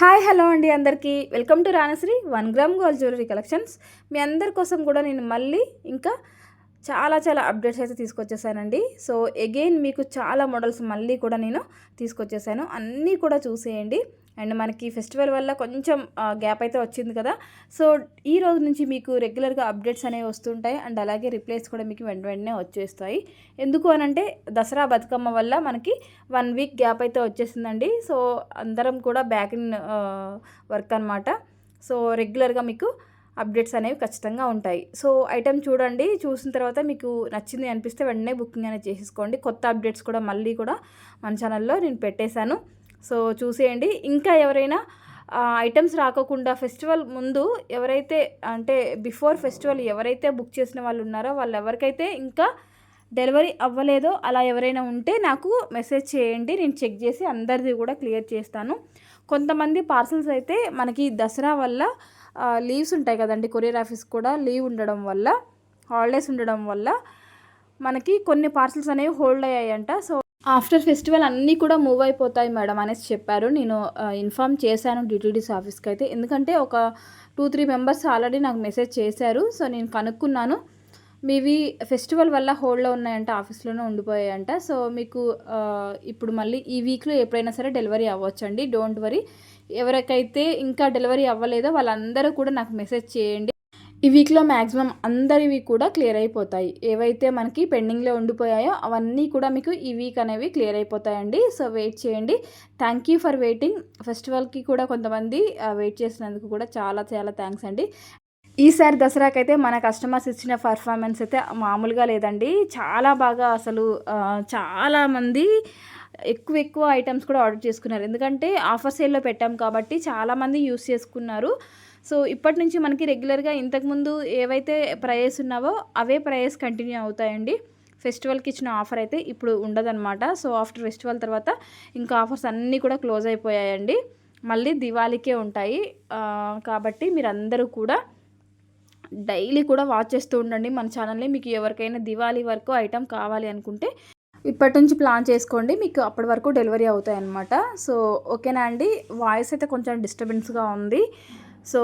Hi hello అండి అందరికీ. Welcome to Ranasri one gram gold jewellery collections. మీ అందరి కోసం కూడా నేను మళ్ళీ ఇంకా చాలా చాలా అప్డేట్స్ అయితే తీసుకొచ్చేసానండి. సో ఎగైన్ మీకు చాలా మోడల్స్ మళ్ళీ కూడా నేను తీసుకొచ్చేసాను. అన్నీ కూడా చూసేయండి. అండ్ మనకి ఫెస్టివల్ వల్ల కొంచెం గ్యాప్ అయితే వచ్చింది కదా. సో ఈ రోజు నుంచి మీకు రెగ్యులర్గా అప్డేట్స్ అనేవి వస్తుంటాయి. అండ్ అలాగే రిప్లైస్ కూడా మీకు వెంట వెంటనే వచ్చేస్తాయి. ఎందుకు అనంటే దసరా బతుకమ్మ వల్ల మనకి వన్ వీక్ గ్యాప్ అయితే వచ్చేసిందండి. సో అందరం కూడా బ్యాక్ ఇన్ వర్క్ అనమాట సో రెగ్యులర్గా మీకు అప్డేట్స్ అనేవి ఖచ్చితంగా ఉంటాయి. సో ఐటెం చూడండి. చూసిన తర్వాత మీకు నచ్చింది అనిపిస్తే వెంటనే బుకింగ్ అనేది చేసేసుకోండి. కొత్త అప్డేట్స్ కూడా మళ్ళీ కూడా మన ఛానల్లో నేను పెట్టేశాను. సో చూసేయండి. ఇంకా ఎవరైనా ఐటమ్స్ రాకోకుండా ఫెస్టివల్ ముందు ఎవరైతే అంటే బిఫోర్ ఫెస్టివల్ ఎవరైతే బుక్ చేసిన వాళ్ళు ఉన్నారో వాళ్ళు ఎవరికైతే ఇంకా డెలివరీ అవ్వలేదో అలా ఎవరైనా ఉంటే నాకు మెసేజ్ చేయండి. నేను చెక్ చేసి అందరిది కూడా క్లియర్ చేస్తాను. కొంతమంది పార్సల్స్ అయితే మనకి దసరా వల్ల లీవ్స్ ఉంటాయి కదండి. కొరియర్ ఆఫీస్ కూడా లీవ్ ఉండడం వల్ల హాలిడేస్ ఉండడం వల్ల మనకి కొన్ని పార్సల్స్ అనేవి హోల్డ్ అయ్యాయంట. సో ఆఫ్టర్ ఫెస్టివల్ అన్నీ కూడా మూవ్ అయిపోతాయి మేడం అనేసి చెప్పారు. నేను ఇన్ఫామ్ చేశాను డిటీడీస్ ఆఫీస్కి అయితే. ఎందుకంటే ఒక టూ త్రీ మెంబర్స్ ఆల్రెడీ నాకు మెసేజ్ చేశారు. సో నేను కనుక్కున్నాను. మీవి ఫెస్టివల్ వల్ల హోల్డ్లో ఉన్నాయంట ఆఫీస్లోనే ఉండిపోయాయంట. సో మీకు ఇప్పుడు మళ్ళీ ఈ వీక్లో ఎప్పుడైనా సరే డెలివరీ అవ్వచ్చండి. Don't worry. ఎవరికైతే ఇంకా డెలివరీ అవ్వలేదో వాళ్ళందరూ కూడా నాకు మెసేజ్ చేయండి. ఈ వీక్లో మ్యాక్సిమం అందరివి కూడా క్లియర్ అయిపోతాయి. ఏవైతే మనకి పెండింగ్లో ఉండిపోయాయో అవన్నీ కూడా మీకు ఈ వీక్ అనేవి క్లియర్ అయిపోతాయండి. సో వెయిట్ చేయండి. Thank you for waiting. ఫెస్టివల్కి కూడా కొంతమంది వెయిట్ చేసినందుకు కూడా చాలా చాలా థ్యాంక్స్ అండి. ఈసారి దసరాకైతే మన కస్టమర్స్ ఇచ్చిన పర్ఫార్మెన్స్ అయితే మామూలుగా లేదండి. చాలా బాగా అసలు చాలామంది ఎక్కువ ఎక్కువ ఐటమ్స్ కూడా ఆర్డర్ చేసుకున్నారు. ఎందుకంటే ఆఫర్ సేల్లో పెట్టాం కాబట్టి చాలామంది యూస్ చేసుకున్నారు. సో ఇప్పటి నుంచి మనకి రెగ్యులర్గా ఇంతకుముందు ఏవైతే ప్రైస్ ఉన్నావో అవే ప్రైస్ కంటిన్యూ అవుతాయండి. ఫెస్టివల్కి ఇచ్చిన ఆఫర్ అయితే ఇప్పుడు ఉండదన్నమాట. సో ఆఫ్టర్ ఫెస్టివల్ తర్వాత ఇంకా ఆఫర్స్ అన్నీ కూడా క్లోజ్ అయిపోయాయండి. మళ్ళీ దివాళీకే ఉంటాయి. కాబట్టి మీరందరూ కూడా డైలీ కూడా వాచ్ చేస్తూ ఉండండి. మన ఛానల్ని మీకు ఎవరికైనా దివాళీ వరకు ఐటెం కావాలి అనుకుంటే ఇప్పటి నుంచి ప్లాన్ చేసుకోండి. మీకు అప్పటి వరకు డెలివరీ అవుతాయి అన్నమాట సో ఓకేనా అండి? వాయిస్ అయితే కొంచెం డిస్టర్బెన్స్గా ఉంది. సో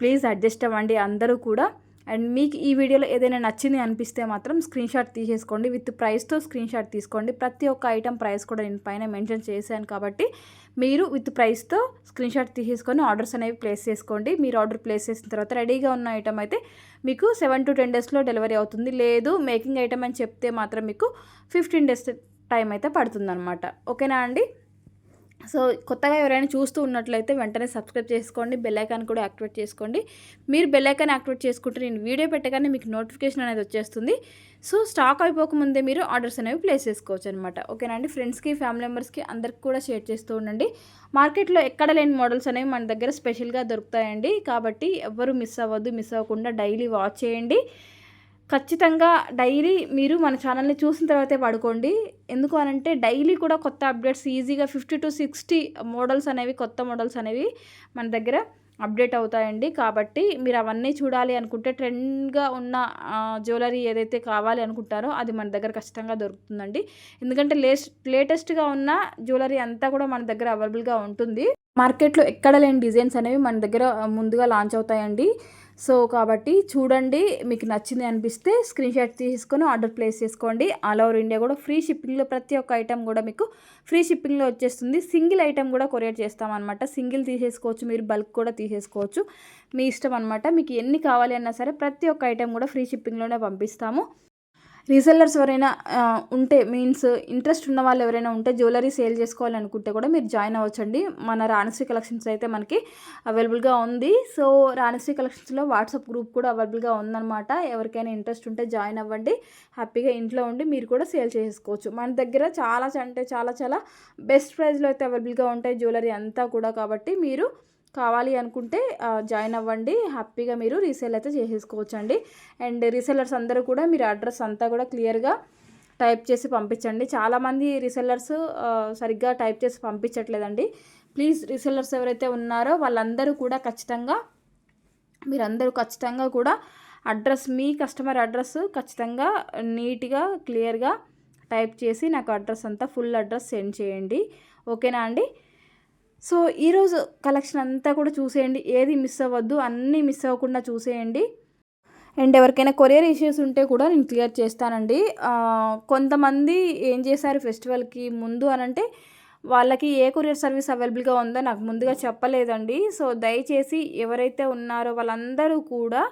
ప్లీజ్ అడ్జస్ట్ అవ్వండి అందరూ కూడా. అండ్ మీకు ఈ వీడియోలో ఏదైనా నచ్చింది అనిపిస్తే మాత్రం స్క్రీన్ షాట్ తీసేసుకోండి. విత్ ప్రైస్తో స్క్రీన్ షాట్ తీసుకోండి. ప్రతి ఒక్క ఐటెం ప్రైస్ కూడా నేను పైన మెన్షన్ చేశాను కాబట్టి మీరు విత్ ప్రైస్తో స్క్రీన్ షాట్ తీసేసుకొని ఆర్డర్స్ అనేవి ప్లేస్ చేసుకోండి. మీరు ఆర్డర్ ప్లేస్ చేసిన తర్వాత రెడీగా ఉన్న ఐటమ్ అయితే మీకు సెవెన్ టు టెన్ డేస్లో డెలివరీ అవుతుంది. లేదు మేకింగ్ ఐటెం అని చెప్తే మాత్రం మీకు ఫిఫ్టీన్ డేస్ టైం అయితే పడుతుందన్నమాట. ఓకేనా అండి? సో కొత్తగా ఎవరైనా చూస్తూ ఉన్నట్లయితే వెంటనే సబ్స్క్రైబ్ చేసుకోండి బెల్లైకాన్ కూడా యాక్టివేట్ చేసుకోండి. మీరు బెల్లైకాన్ యాక్టివేట్ చేసుకుంటే నేను వీడియో పెట్టగానే మీకు నోటిఫికేషన్ అనేది వచ్చేస్తుంది. సో స్టాక్ అయిపోకముందే మీరు ఆర్డర్స్ అనేవి ప్లేస్ చేసుకోవచ్చు అనమాట ఓకేనా అండి? ఫ్రెండ్స్కి ఫ్యామిలీ మెంబర్స్కి అందరికి కూడా షేర్ చేస్తూ ఉండండి. మార్కెట్లో ఎక్కడ లేని మోడల్స్ అనేవి మన దగ్గర స్పెషల్గా దొరుకుతాయండి. కాబట్టి ఎవరు మిస్ అవ్వద్దు మిస్ అవ్వకుండా డైలీ వాచ్ చేయండి. ఖచ్చితంగా డైలీ మీరు మన ఛానల్ని చూసిన తర్వాతే పడుకోండి ఎందుకు అనంటే డైలీ కూడా కొత్త అప్డేట్స్ ఈజీగా ఫిఫ్టీ టు సిక్స్టీ మోడల్స్ అనేవి కొత్త మోడల్స్ అనేవి మన దగ్గర అప్డేట్ అవుతాయండి. కాబట్టి మీరు అవన్నీ చూడాలి అనుకుంటే ట్రెండ్గా ఉన్న జ్యువెలరీ ఏదైతే కావాలి అనుకుంటారో అది మన దగ్గర ఖచ్చితంగా దొరుకుతుందండి. ఎందుకంటే లేస్ లేటెస్ట్గా ఉన్న జ్యువెలరీ అంతా కూడా మన దగ్గర అవైలబుల్గా ఉంటుంది. మార్కెట్లో ఎక్కడ లేని డిజైన్స్ అనేవి మన దగ్గర ముందుగా లాంచ్ అవుతాయండి. సో కాబట్టి చూడండి మీకు నచ్చింది అనిపిస్తే స్క్రీన్ షాట్ తీసుకొని ఆర్డర్ ప్లేస్ చేసుకోండి. ఆల్ ఓవర్ ఇండియా కూడా ఫ్రీ షిప్పింగ్లో ప్రతి ఒక్క ఐటెం కూడా మీకు ఫ్రీ షిప్పింగ్లో వచ్చేస్తుంది. సింగిల్ ఐటెం కూడా కొరియర్ చేస్తామన్నమాట. సింగిల్ తీసేసుకోవచ్చు మీరు బల్క్ కూడా తీసేసుకోవచ్చు. మీ ఇష్టం అనమాట మీకు ఎన్ని కావాలి అన్నా సరే ప్రతి ఒక్క ఐటెం కూడా ఫ్రీ షిప్పింగ్లోనే పంపిస్తాము. రీసెల్లర్స్ ఎవరైనా ఉంటే మీన్స్ ఇంట్రెస్ట్ ఉన్న వాళ్ళు ఎవరైనా ఉంటే జ్యువెలరీ సేల్ చేసుకోవాలనుకుంటే కూడా మీరు జాయిన్ అవ్వచ్చండి. మన రాణశ్రీ కలెక్షన్స్ అయితే మనకి అవైలబుల్గా ఉంది. సో రాణశ్రీ కలెక్షన్స్లో వాట్సాప్ గ్రూప్ కూడా అవైలబుల్గా ఉందన్నమాట. ఎవరికైనా ఇంట్రెస్ట్ ఉంటే జాయిన్ అవ్వండి. హ్యాపీగా ఇంట్లో ఉండి మీరు కూడా సేల్ చేసుకోవచ్చు. మన దగ్గర చాలా అంటే చాలా చాలా బెస్ట్ ప్రైస్లో అయితే అవైలబుల్గా ఉంటాయి జ్యువెలరీ అంతా కూడా. కాబట్టి మీరు కావాలి అనుకుంటే జాయిన్ అవ్వండి. హ్యాపీగా మీరు రీసేల్ అయితే చేసేసుకోవచ్చు అండి అండ్ రీసెల్లర్స్ అందరూ కూడా మీరు అడ్రస్ అంతా కూడా క్లియర్గా టైప్ చేసి పంపించండి. చాలామంది రీసెల్లర్స్ సరిగ్గా టైప్ చేసి పంపించట్లేదండి. ప్లీజ్ రీసెల్లర్స్ ఎవరైతే ఉన్నారో వాళ్ళందరూ కూడా ఖచ్చితంగా మీరందరూ ఖచ్చితంగా కూడా అడ్రస్ మీ కస్టమర్ అడ్రస్ ఖచ్చితంగా నీట్గా క్లియర్గా టైప్ చేసి నాకు అడ్రస్ అంతా ఫుల్ అడ్రస్ సెండ్ చేయండి. ఓకేనా అండి? సో ఈరోజు కలెక్షన్ అంతా కూడా చూసేయండి. ఏది మిస్ అవ్వద్దు. అన్నీ మిస్ అవ్వకుండా చూసేయండి. అండ్ ఎవరికైనా కొరియర్ ఇష్యూస్ ఉంటే కూడా నేను క్లియర్ చేస్తానండి. కొంతమంది ఏం చేశారు ఫెస్టివల్కి ముందు అనంటే వాళ్ళకి ఏ కొరియర్ సర్వీస్ అవైలబుల్గా ఉందో నాకు ముందుగా చెప్పలేదండి. సో దయచేసి ఎవరైతే ఉన్నారో వాళ్ళందరూ కూడా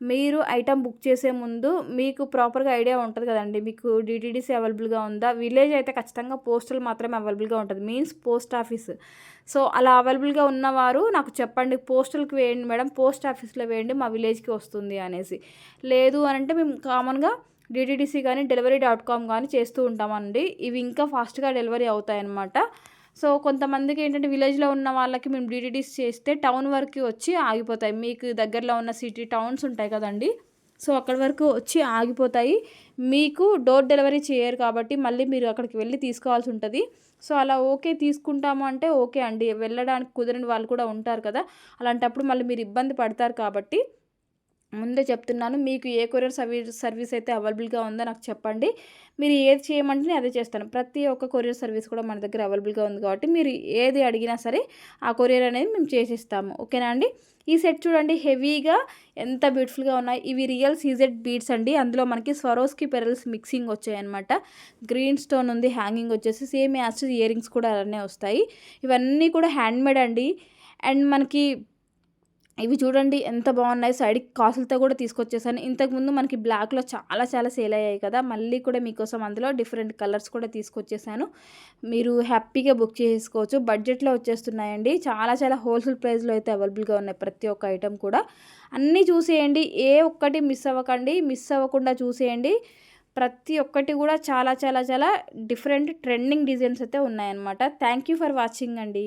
మీరు ఐటమ్ బుక్ చేసే ముందు మీకు ప్రాపర్గా ఐడియా ఉంటుంది కదండి. మీకు డిటీడీసీ అవైలబుల్గా ఉందా? విలేజ్ అయితే ఖచ్చితంగా పోస్టల్ మాత్రమే అవైలబుల్గా ఉంటుంది. Means post office. సో అలా అవైలబుల్గా ఉన్నవారు నాకు చెప్పండి పోస్టల్కి వేయండి మేడం పోస్ట్ ఆఫీస్లో వేయండి మా విలేజ్కి వస్తుంది అనేసి. లేదు అని అంటే మేము కామన్గా డిటీడీసీ కానీ డెలివరీ డాట్ కామ్ కానీ చేస్తూ ఉంటామండి. ఇవి ఇంకా ఫాస్ట్గా డెలివరీ అవుతాయన్నమాట. సో కొంతమందికి ఏంటంటే విలేజ్లో ఉన్న వాళ్ళకి మేము డీటీడీస్ చేస్తే టౌన్ వరకు వచ్చి ఆగిపోతాయి. మీకు దగ్గరలో ఉన్న సిటీ టౌన్స్ ఉంటాయి కదండి. సో అక్కడి వరకు వచ్చి ఆగిపోతాయి. మీకు డోర్ డెలివరీ చేయరు కాబట్టి మళ్ళీ మీరు అక్కడికి వెళ్ళి తీసుకోవాల్సి ఉంటుంది. సో అలా ఓకే తీసుకుంటాము అంటే ఓకే అండి. వెళ్ళడానికి కుదరని వాళ్ళు కూడా ఉంటారు కదా. అలాంటప్పుడు మళ్ళీ మీరు ఇబ్బంది పడతారు కాబట్టి ముందే చెప్తున్నాను మీకు ఏ కొరియర్ సర్వీస్ సర్వీస్ అయితే అవైలబుల్గా ఉందో నాకు చెప్పండి. మీరు ఏది చేయమంటే నేను అదే చేస్తాను. ప్రతి ఒక్క కొరియర్ సర్వీస్ కూడా మన దగ్గర అవైలబుల్గా ఉంది కాబట్టి మీరు ఏది అడిగినా సరే ఆ కొరియర్ అనేది మేము చేసిస్తాము. ఓకేనా అండి? ఈ సెట్ చూడండి హెవీగా ఎంత బ్యూటిఫుల్గా ఉన్నాయి. ఇవి రియల్ సీజెడ్ బీడ్స్ అండి. అందులో మనకి స్వరోస్కి పెరల్స్ మిక్సింగ్ వచ్చాయన్నమాట. గ్రీన్ స్టోన్ ఉంది హ్యాంగింగ్ వచ్చేసి సేమ్ యాజ్ ఇయర్ రింగ్స్ కూడా అలానే వస్తాయి. ఇవన్నీ కూడా హ్యాండ్మేడ్ అండి. అండ్ మనకి ఇవి చూడండి ఎంత బాగున్నాయి. సైడ్కి కాసులతో కూడా తీసుకొచ్చేసాను. ఇంతకుముందు మనకి బ్లాక్లో చాలా చాలా సేల్ అయ్యాయి కదా. మళ్ళీ కూడా మీకోసం అందులో డిఫరెంట్ కలర్స్ కూడా తీసుకొచ్చేసాను. మీరు హ్యాపీగా బుక్ చేసుకోవచ్చు. బడ్జెట్లో వచ్చేస్తున్నాయండి. చాలా చాలా హోల్సేల్ ప్రైస్లో అయితే అవైలబుల్గా ఉన్నాయి ప్రతి ఒక్క ఐటెం కూడా. అన్నీ చూసేయండి. ఏ ఒక్కటి మిస్ అవ్వకండి. మిస్ అవ్వకుండా చూసేయండి. ప్రతి ఒక్కటి కూడా చాలా చాలా చాలా డిఫరెంట్ ట్రెండింగ్ డిజైన్స్ అయితే ఉన్నాయన్నమాట. థ్యాంక్ యూ ఫర్ వాచింగ్ అండి.